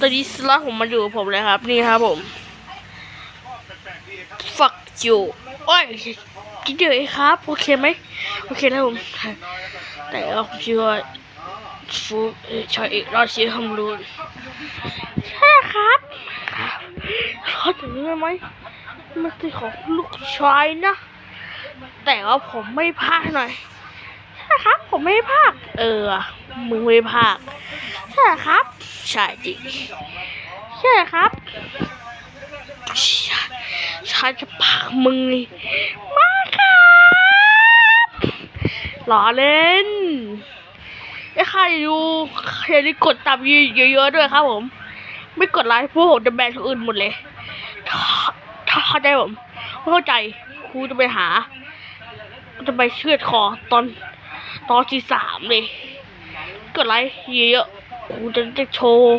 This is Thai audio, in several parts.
ตอนนี้สล็อตผมมาอยู่กับผมเลยครับ นี่ครับผม ฝักจูโอ้ยคิดเดี๋ยวเองครับ โอเคไหมโอเคนะผม แต่เราผมชื่อว่าฟูเอ่อชอยเอกรอดชีวิตคำรูนใช่ครับรับเขาถึงนี้ไหมมันเป็นของลูกชายนะ แต่ว่าผมไม่พากหน่อยใช่ครับ ผมไม่พากเออ มึงไม่พาก ใช่ครับ ใช่จริงใช่ครับฉันจะพากมึงนี่มาครับหล่อเล่นไอ้ใครดูใครได้กดตามเยอะๆด้วยครับผม ไม่กดไลค์พวกผมจะแบนคนอื่นหมดเลยถ้าถ้าเข้าใจผมไม่เข้าใจครูจะไปหา จะไปเชือดคอตอนตอนที่สามเลยกดไลค์เยอะๆ กูจะจะโชว์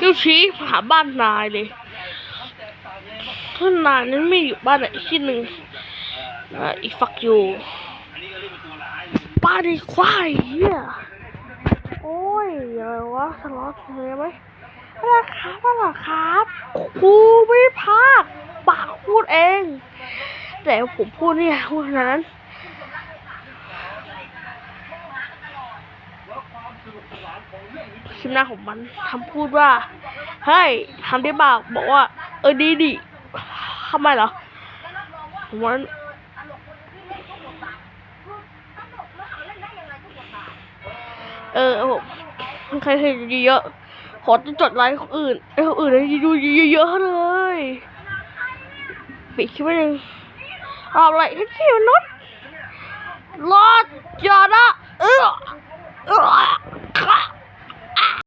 นิ้ชี้หาบ้านนายเลยถ้านายนั้นไม่อยู่บ้านไหนที่หนึ่งอ่าอีกฝักอยู่บ้านไอ้ควายเหี้ยโอ้ยอะไรวะทะเลาะเลยไหมอะไรครับอะไรครับกูไม่พากปากพูดเอง แต่ผมพูดเนี่ยพูดนนั้ คลิปหน้าของมันทำพูดว่าเฮ้ยทำได้บ้าบอกว่า เออดีดิทำไมเหรอผมว่าเออผมใครเคยดูเยอะขอจะจดไลค์คนอื่นไอ้คนอื่นให้ดูเยอะๆเลยปิดคลิปไว้หนึ่งเอาอะไรให้ที่มนุษย์รอดจอดออเออ